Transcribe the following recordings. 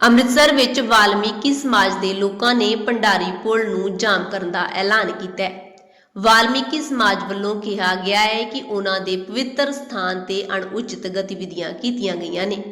ਅੰਮ੍ਰਿਤਸਰ ਵਿੱਚ ਵਾਲਮੀਕੀ ਸਮਾਜ ਦੇ ਲੋਕਾਂ ਨੇ ਭੰਡਾਰੀ ਪੁਲ ਨੂੰ ਜਾਮ ਕਰਨ ਦਾ ਐਲਾਨ ਕੀਤਾ ਹੈ। ਵਾਲਮੀਕੀ ਸਮਾਜ ਵੱਲੋਂ ਕਿਹਾ ਗਿਆ ਹੈ ਕਿ ਉਹਨਾਂ ਦੇ ਪਵਿੱਤਰ ਸਥਾਨ ਤੇ ਅਣਉਚਿਤ ਗਤੀਵਿਧੀਆਂ ਕੀਤੀਆਂ ਗਈਆਂ ਨੇ।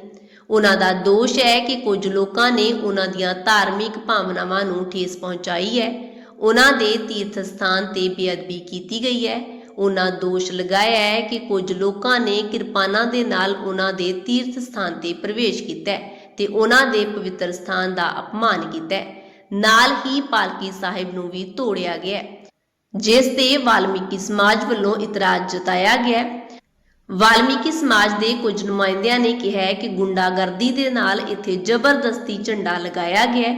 ਉਹਨਾਂ ਦਾ ਦੋਸ਼ ਹੈ ਕਿ ਕੁਝ ਲੋਕਾਂ ਨੇ ਉਹਨਾਂ ਦੀਆਂ ਧਾਰਮਿਕ ਭਾਵਨਾਵਾਂ ਨੂੰ ਠੇਸ ਪਹੁੰਚਾਈ ਹੈ। ਉਹਨਾਂ ਦੇ ਤੀਰਥ ਸਥਾਨ ਤੇ ਬੇਅਦਬੀ ਕੀਤੀ ਗਈ ਹੈ। ਉਹਨਾਂ ਦੋਸ਼ ਲਗਾਇਆ ਹੈ ਕਿ ਕੁਝ ਲੋਕਾਂ ਨੇ ਕਿਰਪਾਨਾਂ ਦੇ ਨਾਲ ਉਹਨਾਂ ਦੇ ਤੀਰਥ ਸਥਾਨ ਤੇ ਪ੍ਰਵੇਸ਼ ਕੀਤਾ ਹੈ। ਤੇ ਉਹਨਾਂ ਦੇ ਪਵਿੱਤਰ ਸਥਾਨ ਦਾ ਅਪਮਾਨ ਕੀਤਾ ਨਾਲ ਹੀ ਪਾਲਕੀ ਸਾਹਿਬ ਨੂੰ ਵੀ ਤੋੜਿਆ ਗਿਆ ਜਿਸ ਤੇ ਵਾਲਮੀਕੀ ਸਮਾਜ ਵੱਲੋਂ ਇਤਰਾਜ਼ ਜਤਾਇਆ ਗਿਆ ਵਾਲਮੀਕੀ ਸਮਾਜ ਦੇ ਕੁਝ ਨੁਮਾਇੰਦਿਆਂ ਨੇ ਕਿਹਾ ਕਿ ਗੁੰਡਾਗਰਦੀ ਦੇ ਨਾਲ ਇੱਥੇ ਜ਼ਬਰਦਸਤੀ ਝੰਡਾ ਲਗਾਇਆ ਗਿਆ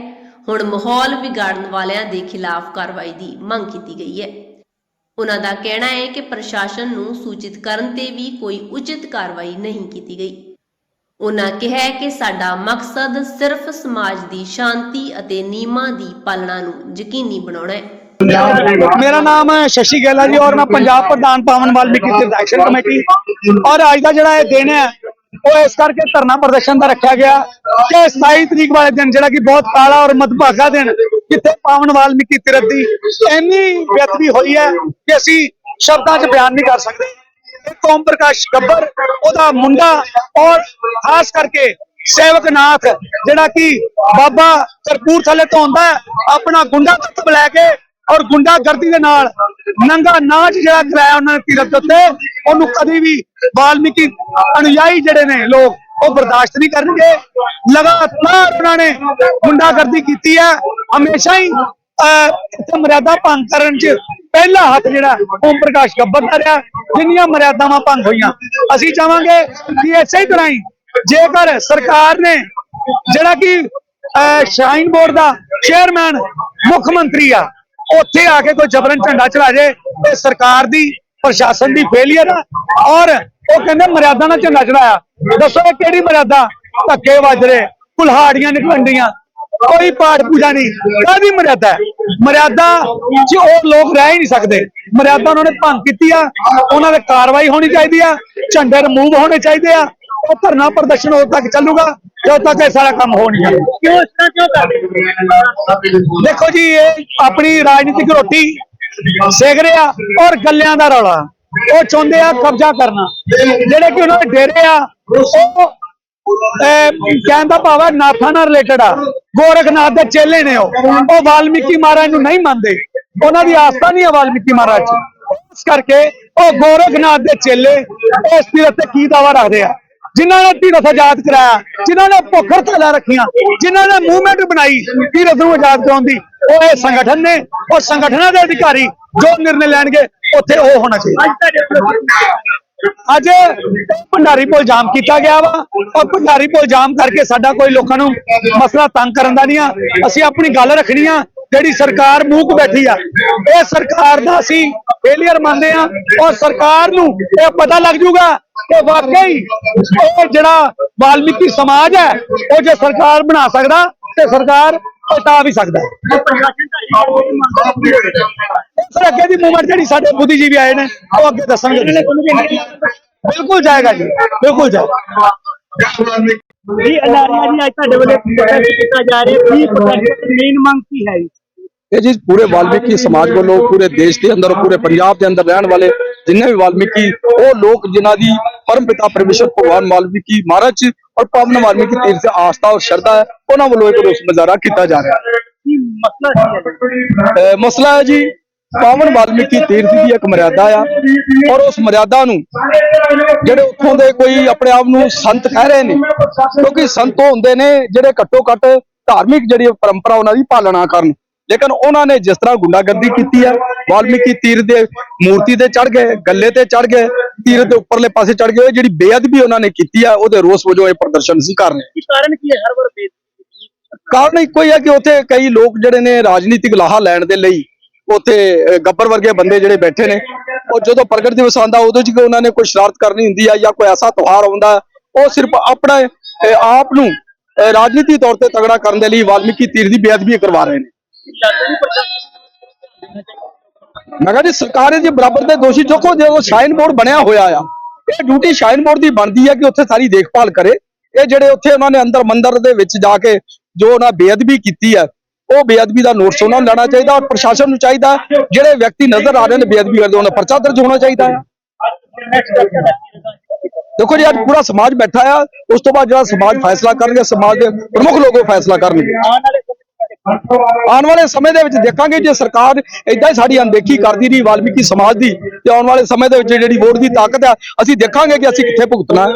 ਹੁਣ ਮਾਹੌਲ ਵਿਗਾੜਨ ਵਾਲਿਆਂ ਦੇ ਖਿਲਾਫ ਕਾਰਵਾਈ ਦੀ ਮੰਗ ਕੀਤੀ ਗਈ ਹੈ। ਉਹਨਾਂ ਦਾ ਕਹਿਣਾ ਹੈ ਕਿ ਪ੍ਰਸ਼ਾਸਨ ਨੂੰ ਸੂਚਿਤ ਕਰਨ ਤੇ ਵੀ ਕੋਈ ਉਚਿਤ ਕਾਰਵਾਈ ਨਹੀਂ ਕੀਤੀ ਗਈ। ਉਹਨਾਂ ਕਿਹਾ ਕਿ ਸਾਡਾ ਮਕਸਦ ਸਿਰਫ ਸਮਾਜ ਦੀ ਸ਼ਾਂਤੀ ਅਤੇ ਨਿਯਮਾਂ ਦੀ ਪਾਲਣਾ ਨੂੰ ਯਕੀਨੀ ਬਣਾਉਣਾ ਹੈ। ਮੇਰਾ ਨਾਮ ਹੈ ਸ਼ਸ਼ੀ ਗੈਲਾ ਜੀ ਔਰ ਮੈਂ ਪੰਜਾਬ ਪ੍ਰਧਾਨ ਪਾਵਨ ਵਾਲਮੀਕੀ ਤਿਰਥਾਕਸ਼ਣ ਕਮੇਟੀ ਔਰ ਅੱਜ ਦਾ ਜਿਹੜਾ ਇਹ ਦਿਨ ਹੈ ਉਹ ਇਸ ਕਰਕੇ ਧਰਨਾ ਪ੍ਰਦਰਸ਼ਨ ਦਾ ਰੱਖਿਆ ਗਿਆ ਕਿ 27 ਤਰੀਕ ਵਾਲੇ ਦਿਨ ਜਿਹੜਾ ਕਿ ਬਹੁਤ ਕਾਲਾ ਔਰ ਮਦਭਾਗਾ ਦਿਨ ਜਿੱਥੇ ਪਾਵਨ ਵਾਲਮੀਕੀ ਤਿਰਥ ਦੀ ਇੰਨੀ ਬੇਅਦਬੀ ਹੋਈ ਹੈ ਕਿ ਅਸੀਂ ਸ਼ਬਦਾਂ 'ਚ ਬਿਆਨ ਨਹੀਂ ਕਰ ਸਕਦੇ। ਇਹ ਓਮ ਪ੍ਰਕਾਸ਼ ਗੱਬਰ ਉਹਦਾ ਮੁੰਡਾ ਔਰ ਖਾਸ ਕਰਕੇ ਸੇਵਕਨਾਥ ਜਿਹੜਾ ਕਿ ਬਾਬਾ ਕਰਪੂਰਥਲੇ ਤੋਂ ਆਉਂਦਾ ਆਪਣਾ ਗੁੰਡਾ ਤੱਤਵ ਲੈ ਕੇ ਔਰ ਗੁੰਡਾਗਰਦੀ ਦੇ ਨਾਲ ਨੰਗਾ ਨਾਚ ਜਿਹੜਾ ਕਰਾਇਆ ਉਹਨਾਂ ਨੇ ਤੀਰਥ ਦੇ ਉੱਤੇ, ਉਹਨੂੰ ਕਦੀ ਵੀ ਵਾਲਮੀਕੀ ਅਨੁਯਾਈ ਜਿਹੜੇ ਨੇ ਲੋਕ, ਉਹ ਬਰਦਾਸ਼ਤ ਨਹੀਂ ਕਰਨਗੇ। ਲਗਾਤਾਰ ਉਹਨਾਂ ਨੇ ਗੁੰਡਾਗਰਦੀ ਕੀਤੀ ਹੈ, ਹਮੇਸ਼ਾ ਹੀ ਇੱਥੇ ਮਰਿਆਦਾ ਭੰਗ ਕਰਨ 'ਚ ਪਹਿਲਾ ਹੱਥ ਜਿਹੜਾ ਓਮ ਪ੍ਰਕਾਸ਼ ਗੱਬਰ ਦਾ ਰਿਹਾ ਜਿੰਨੀਆਂ ਮਰਿਆਦਾਵਾਂ ਭੰਗ ਹੋਈਆਂ। ਅਸੀਂ ਚਾਹਾਂਗੇ ਕਿ ਇਸੇ ਹੀ ਤਰ੍ਹਾਂ ਹੀ ਜੇਕਰ ਸਰਕਾਰ ਨੇ ਜਿਹੜਾ ਕਿ ਅਹ, ਸ਼ਾਈਨ ਬੋਰਡ ਦਾ ਚੇਅਰਮੈਨ ਮੁੱਖ ਮੰਤਰੀ ਆ ਉੱਥੇ ਆ ਕੇ ਕੋਈ ਜਬਰਨ ਝੰਡਾ ਚਲਾ ਜੇ ਤੇ ਸਰਕਾਰ ਦੀ ਪ੍ਰਸ਼ਾਸਨ ਦੀ ਫੇਲੀਅਰ ਆ ਔਰ ਉਹ ਕਹਿੰਦੇ ਮਰਿਆਦਾ ਨਾਲ ਝੰਡਾ ਚੜਾਇਆ। ਦੱਸੋ ਇਹ ਕਿਹੜੀ ਮਰਿਆਦਾ? ਧੱਕੇ ਵੱਜ ਰਹੇ ਕੁਲਹਾੜੀਆਂ ਨਿਕਲਣ ਡੀਆਂ ਕੋਈ ਪਾਠ ਪੂਜਾ ਨਹੀਂ। ਕਾਹਦੀ ਮਰਿਆਦਾ ਹੈ? ਮਰਿਆਦਾ 'ਚ ਉਹ ਲੋਕ ਰਹਿ ਹੀ ਨਹੀਂ ਸਕਦੇ। ਮਰਿਆਦਾ ਉਹਨਾਂ ਨੇ ਭੰਗ ਕੀਤੀ ਆ। ਉਹਨਾਂ ਦੇ ਕਾਰਵਾਈ ਹੋਣੀ ਚਾਹੀਦੀ ਆ। ਝੰਡੇ ਰਿਮੂਵ ਹੋਣੇ ਚਾਹੀਦੇ ਆ। ਉਹ ਧਰਨਾ ਪ੍ਰਦਰਸ਼ਨ ਉਦੋਂ ਤੱਕ ਚੱਲੂਗਾ, ਜਦੋਂ ਤੱਕ ਇਹ ਸਾਰਾ ਕੰਮ ਹੋ ਨਹੀਂ ਜਾਂਦਾ ਕਿਉਂ ਇਸ ਤਰ੍ਹਾਂ ਕਿਉਂ ਕਰ ਦੇਖੋ ਜੀ, ਇਹ ਆਪਣੀ ਰਾਜਨੀਤਿਕ ਰੋਟੀ ਸੇਕ ਰਿਹਾ ਔਰ ਗੱਲਿਆਂ ਦਾ ਰੌਲਾ। ਉਹ ਚਾਹੁੰਦੇ ਆ ਕਬਜ਼ਾ ਕਰਨਾ। ਜਿਹੜੇ ਕਿ ਉਹਨਾਂ ਦੇ ਡੇਰੇ ਆ, ਉਹ ਕਹਿਣ ਦਾ ਭਾਵ ਹੈ ਨਾਥਾਂ ਨਾਲ ਰਿਲੇਟਡ ਆ। ਗੋਰਖਨਾਥ ਦੇ ਚੇਲੇ ਨੇ ਉਹ। ਉਹ ਵਾਲਮੀਕੀ ਮਹਾਰਾਜ ਨੂੰ ਨਹੀਂ ਮੰਨਦੇ। ਉਹਨਾਂ ਦੀ ਆਸਥਾ ਨਹੀਂ ਹੈ ਵਾਲਮੀਕੀ ਮਹਾਰਾਜ 'ਚ ਇਸ ਕਰਕੇ ਉਹ ਗੋਰਖਨਾਥ ਦੇ ਚੇਲੇ ਇਸ ਤੀਰਥ ਤੇ ਕੀ ਦਾਵਾ ਰੱਖਦੇ ਆ? ਜਿਨ੍ਹਾਂ ਨੇ ਤੀਰਥ ਆਜ਼ਾਦ ਕਰਾਇਆ, ਜਿਨ੍ਹਾਂ ਨੇ ਭੁੱਖਰ ਥਾਲਾ ਰੱਖੀਆਂ, ਜਿਨ੍ਹਾਂ ਨੇ ਮੂਵਮੈਂਟ ਬਣਾਈ ਤੀਰਥ ਨੂੰ ਆਜ਼ਾਦ ਕਰਾਉਣ ਦੀ, ਉਹ ਇਹ ਸੰਗਠਨ ਨੇ, ਉਹ ਸੰਗਠਨਾਂ ਦੇ ਅਧਿਕਾਰੀ ਜੋ ਨਿਰਣੇ ਲੈਣਗੇ, ਉੱਥੇ ਉਹ ਹੋਣਾ ਚਾਹੀਦਾ। ਅੱਜ ਭੰਡਾਰੀ ਪੁਲ ਜਾਮ ਕੀਤਾ ਗਿਆ ਵਾ। ਔਰ ਭੰਡਾਰੀ ਪੁਲ ਜਾਮ ਕਰਕੇ ਸਾਡਾ ਕੋਈ ਲੋਕਾਂ ਨੂੰ ਮਸਲਾ ਤੰਗ ਕਰਨ ਦਾ ਨਹੀਂ ਆ। ਅਸੀਂ ਆਪਣੀ ਗੱਲ ਰੱਖਣੀ ਆ, ਜਿਹੜੀ ਸਰਕਾਰ ਮੂਕ ਬੈਠੀ ਆ। ਇਹ ਸਰਕਾਰ ਦਾ ਅਸੀਂ ਫੇਲਿਅਰ ਮੰਨਦੇ ਆ ਔਰ ਸਰਕਾਰ ਨੂੰ ਇਹ ਪਤਾ ਲੱਗ ਜੂਗਾ ਕਿ ਵਾਕਈ ਉਹ ਜਿਹੜਾ ਵਾਲਮੀਕੀ ਸਮਾਜ ਹੈ, ਉਹ ਜੇ ਸਰਕਾਰ ਬਣਾ ਸਕਦਾ ਤੇ ਸਰਕਾਰ ਪਲਟਾ ਵੀ ਸਕਦਾ ਹੈ। ਫਿਰ ਅੱਗੇ ਦੀ ਮੂਵਮੈਂਟ ਜਿਹੜੀ ਸਾਡੇ ਬੁੱਧੀਜੀਵੀ ਆਏ ਨੇ ਉਹ ਅੱਗੇ ਦੱਸਣਗੇ ਬਿਲਕੁਲ ਜਾਏਗਾ ਜੀ ਬਿਲਕੁਲ ਜਾਏਗਾ ਜੀ ਅਲਾਰੀਆ ਜੀ ਅੱਜ ਤੁਹਾਡੇ ਵੱਲੋਂ ਪ੍ਰੋਟੈਸਟ ਕੀਤਾ ਜਾ ਰਿਹਾ ਕੀ ਪ੍ਰੋਟੈਸਟ ਮੇਨ ਮੰਗ ਕੀ ਹੈ ਜੀ? ਇਹ ਜੀ ਪੂਰੇ ਵਾਲਮੀਕੀ ਸਮਾਜ ਵੱਲੋਂ ਪੂਰੇ ਦੇਸ਼ ਦੇ ਅੰਦਰ ਪੂਰੇ ਪੰਜਾਬ ਦੇ ਅੰਦਰ ਰਹਿਣ ਵਾਲੇ ਜਿੰਨੇ ਵੀ ਵਾਲਮੀਕੀ ਉਹ ਲੋਕ ਜਿਨ੍ਹਾਂ ਦੀ ਪਰਮ ਪਿਤਾ ਪਰਮੇਸ਼ਰ ਭਗਵਾਨ ਵਾਲਮੀਕੀ ਮਹਾਰਾਜ ਜੀ ਔਰ ਪਾਵਨ ਵਾਲਮੀਕੀ ਤੀਰਥ ਤੇ ਆਸਥਾ ਔਰ ਸ਼ਰਧਾ ਹੈ ਉਹਨਾਂ ਵੱਲੋਂ ਇੱਕ ਰੋਸ ਮੁਜ਼ਾਹਰਾ ਕੀਤਾ ਜਾ ਰਿਹਾ ਹੈ ਮਸਲਾ ਹੈ ਜੀ? ਪਾਵਨ ਵਾਲਮੀਕੀ ਤੀਰਥ ਦੀ ਇੱਕ ਮਰਿਆਦਾ ਆ ਔਰ ਉਸ ਮਰਿਆਦਾ ਨੂੰ ਜਿਹੜੇ ਉੱਥੋਂ ਦੇ ਕੋਈ ਆਪਣੇ ਆਪ ਨੂੰ ਸੰਤ ਕਹਿ ਰਹੇ ਨੇ ਕਿਉਂਕਿ ਸੰਤ ਹੁੰਦੇ ਨੇ ਜਿਹੜੇ ਘੱਟੋ ਘੱਟ ਧਾਰਮਿਕ ਜਿਹੜੀ ਪਰੰਪਰਾ ਉਹਨਾਂ ਦੀ ਪਾਲਣਾ ਕਰਨ। ਲੇਕਿਨ ਉਹਨਾਂ ਨੇ ਜਿਸ ਤਰ੍ਹਾਂ ਗੁੰਡਾਗਰਦੀ ਕੀਤੀ ਹੈ ਵਾਲਮੀਕੀ ਤੀਰਥ ਦੇ ਮੂਰਤੀ ਤੇ ਚੜ ਗਏ ਗੱਲੇ ਤੇ ਚੜ ਗਏ ਤੀਰਥ ਦੇ ਉੱਪਰਲੇ ਪਾਸੇ ਚੜ ਗਏ ਜਿਹੜੀ ਬੇਅਦਬੀ ਉਹਨਾਂ ਨੇ ਕੀਤੀ ਹੈ ਉਹਦੇ ਰੋਸ ਵਜੋਂ ਇਹ ਪ੍ਰਦਰਸ਼ਨ ਸੀ ਕਰ ਰਹੇ ਕੀ ਕਾਰਨ ਕੀ ਹੈ? ਹਰ ਵਾਰ ਕਾਰਨ ਇੱਕੋ ਹੀ ਹੈ ਕਿ ਉੱਥੇ ਕਈ ਲੋਕ ਜਿਹੜੇ ਨੇ ਰਾਜਨੀਤਿਕ ਲਾਹਾ ਲੈਣ ਦੇ ਲਈ ਉੱਥੇ ਅਹ, ਗੱਬਰ ਵਰਗੇ ਬੰਦੇ ਜਿਹੜੇ ਬੈਠੇ ਨੇ ਉਹ ਜਦੋਂ ਪ੍ਰਗਟ ਦਿਵਸ ਆਉਂਦਾ ਉਦੋਂ ਚ ਉਹਨਾਂ ਨੇ ਕੋਈ ਸ਼ਰਾਰਤ ਕਰਨੀ ਹੁੰਦੀ ਹੈ ਜਾਂ ਕੋਈ ਐਸਾ ਤਿਉਹਾਰ ਆਉਂਦਾ ਉਹ ਸਿਰਫ ਆਪਣਾ ਆਪ ਨੂੰ ਰਾਜਨੀਤੀ ਤੌਰ ਤੇ ਤਗੜਾ ਕਰਨ ਦੇ ਲਈ ਵਾਲਮੀਕੀ ਤੀਰ ਦੀ ਬੇਅਦਬੀ ਕਰਵਾ ਰਹੇ ਨੇ। ਮੈਂ ਕਹਿੰਦਾ ਜੀ ਸਰਕਾਰ ਦੇ ਬਰਾਬਰ ਦੇ ਦੋਸ਼ੀ ਚੁੱਕੋ ਜਦੋਂ ਸ਼ਾਈਨ ਬੋਰਡ ਬਣਿਆ ਹੋਇਆ ਆ। ਇਹ ਡਿਊਟੀ ਸ਼ਾਈਨ ਬੋਰਡ ਦੀ ਬਣਦੀ ਹੈ ਕਿ ਉੱਥੇ ਸਾਰੀ ਦੇਖਭਾਲ ਕਰੇ। ਇਹ ਜਿਹੜੇ ਉੱਥੇ ਉਹਨਾਂ ਨੇ ਅੰਦਰ ਮੰਦਰ ਦੇ ਵਿੱਚ ਜਾ ਕੇ ਜੋ ਉਹਨਾਂ ਬੇਅਦਬੀ ਕੀਤੀ ਹੈ ਉਹ ਬੇਅਦਬੀ ਦਾ ਨੋਟਿਸ ਉਹਨਾਂ ਨੂੰ ਲੈਣਾ ਚਾਹੀਦਾ ਔਰ ਪ੍ਰਸ਼ਾਸਨ ਨੂੰ ਚਾਹੀਦਾ, ਜਿਹੜੇ ਵਿਅਕਤੀ ਨਜ਼ਰ ਆ ਰਹੇ ਨੇ ਬੇਅਦਬੀ ਕਰਦੇ, ਉਹਨਾਂ ਦਾ ਪਰਚਾ ਦਰਜ ਹੋਣਾ ਚਾਹੀਦਾ ਹੈ। ਦੇਖੋ ਜੀ, ਅੱਜ ਪੂਰਾ ਸਮਾਜ ਬੈਠਾ ਆ, ਉਸ ਤੋਂ ਬਾਅਦ ਜਿਹੜਾ ਸਮਾਜ ਫੈਸਲਾ ਕਰਨਗੇ, ਸਮਾਜ ਦੇ ਪ੍ਰਮੁੱਖ ਲੋਕ ਉਹ ਫੈਸਲਾ ਕਰਨਗੇ। ਆਉਣ ਵਾਲੇ ਸਮੇਂ ਦੇ ਵਿੱਚ ਦੇਖਾਂਗੇ ਜੇ ਸਰਕਾਰ ਇਦਾਂ ਹੀ ਸਾਡੀ ਅਣਦੇਖੀ ਕਰਦੀ ਰਹੀ, ਵਾਲਮੀਕੀ ਸਮਾਜ ਦੀ, ਤੇ ਆਉਣ ਵਾਲੇ ਸਮੇਂ ਦੇ ਵਿੱਚ ਜਿਹੜੀ ਵੋਟ ਦੀ ਤਾਕਤ ਆ, ਅਸੀਂ ਦੇਖਾਂਗੇ ਕਿ ਅਸੀਂ ਕਿੱਥੇ ਭੁਗਤਣਾ ਹੈ।